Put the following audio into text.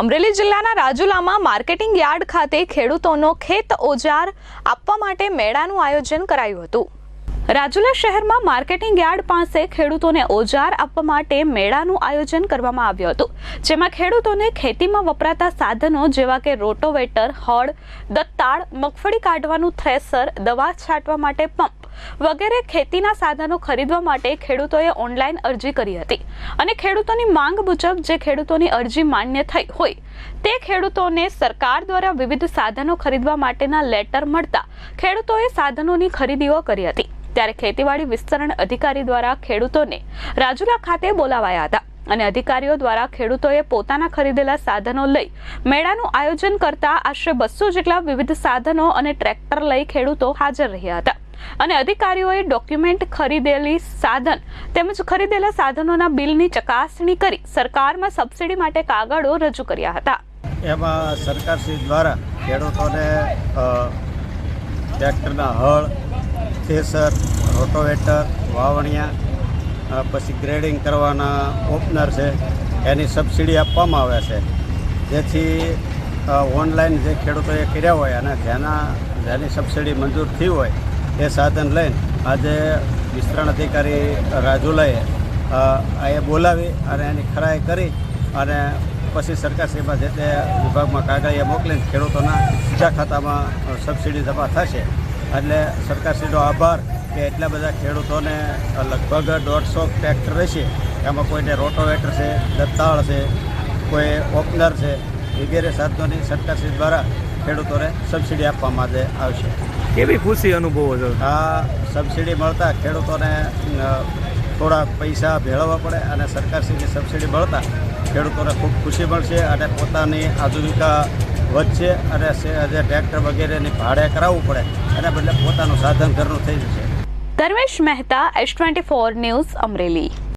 અમરેલી જિલ્લાના રાજુલામાં marketing yard ખાતે ખેડૂતોનો ખેત ઓજાર આપવા માટે મેળાનું આયોજન કરાયું હતું. રાજુલા શહેરમાં માર્કેટિંગ યાર્ડ પાસે ખેડૂતોને ઓજાર આપવા માટે મેળાનું આયોજન કરવામાં આવ્યું હતું, જેમાં ખેડૂતોને ખેતીમાં વપરાતા સાધનો જેવા કે રોટોવેટર, હળ, દત્તાળ, મગફળી કાઢવાનું થ્રેસર, દવા છાંટવા માટે પંપ વગેરે ખેતીના સાધનો ખરીદવા માટે ખેડૂતોએ ઓનલાઈન અરજી કરી હતી. અને ખેડૂતોની માંગ મુજબ જે ખેડૂતોની અરજી માન્ય થઈ હોય, તે ખેડૂતોને સરકાર દ્વારા વિવિધ સાધનો ખરીદવા માટેના લેટર મળતા ખેડૂતોએ સાધનોની ખરીદીઓ કરી હતી. ત્યારે ખેતીવાડી વિસ્તરણ અધિકારી દ્વારા ખેડૂતોને રાજુલા ખાતે બોલાવાયા હતા અને અધિકારીઓ દ્વારા ખેડૂતોએ પોતાના ખરીદેલા સાધનો લઈ મેળાનું આયોજન કરતા આશરે બસો જેટલા વિવિધ સાધનો અને ટ્રેક્ટર લઈ ખેડૂતો હાજર રહ્યા હતા. અને અધિકારીઓએ ડોક્યુમેન્ટ ખરીદેલી સાધન તેમજ ખરીદેલા સાધનોના બિલની ચકાસણી કરી સરકારમાં સબસિડી માટે કાગળો રજૂ કર્યા હતા. એમાં સરકારશ્રી દ્વારા ખેડૂતોને ટ્રેક્ટરના હળ, થેસર, રોટોવેટર, વાવણિયા પછી ગ્રેડિંગ કરવાના ઓપનર છે, એની સબસિડી આપવામાં આવે છે. જેથી ઓનલાઈન જે ખેડૂતોએ કર્યા હોય અને જેના, જેની સબસિડી મંજૂર થઈ હોય એ સાધન લઈને આજે વિસ્તરણ અધિકારી રાજુલાએ એ બોલાવી અને એની ખરાઈ કરી અને પછી સરકારશ્રીમાં જે તે વિભાગમાં કાગળિયા મોકલીને ખેડૂતોના બીજા ખાતામાં સબસિડી જમા થશે. એટલે સરકારશ્રીનો આભાર કે એટલા બધા ખેડૂતોને લગભગ દોઢસો ટ્રેક્ટર રહેશે. એમાં કોઈને રોટોવેટર છે દત્તાળ છે, કોઈ ઓપનર છે, વગેરે સાધનોની સરકારશ્રી દ્વારા ખેડૂતોને સબસિડી આપવામાં આજે આવશે. કેવી ખુશી અનુભવો છો? આ સબસિડી મળતા ખેડૂતોને થોડા પૈસા ભેળવવા પડે અને સરકારશ્રીની સબસિડી મળતા ખેડૂતોને ખૂબ ખુશી મળશે અને પોતાની આજીવિકા વધશે અને જે ટ્રેક્ટર વગેરેની ભાડે કરાવવું પડે એના બદલે પોતાનું સાધન ઘરનું થઈ જશે. Dharmesh Mehta S twenty four news Amreli.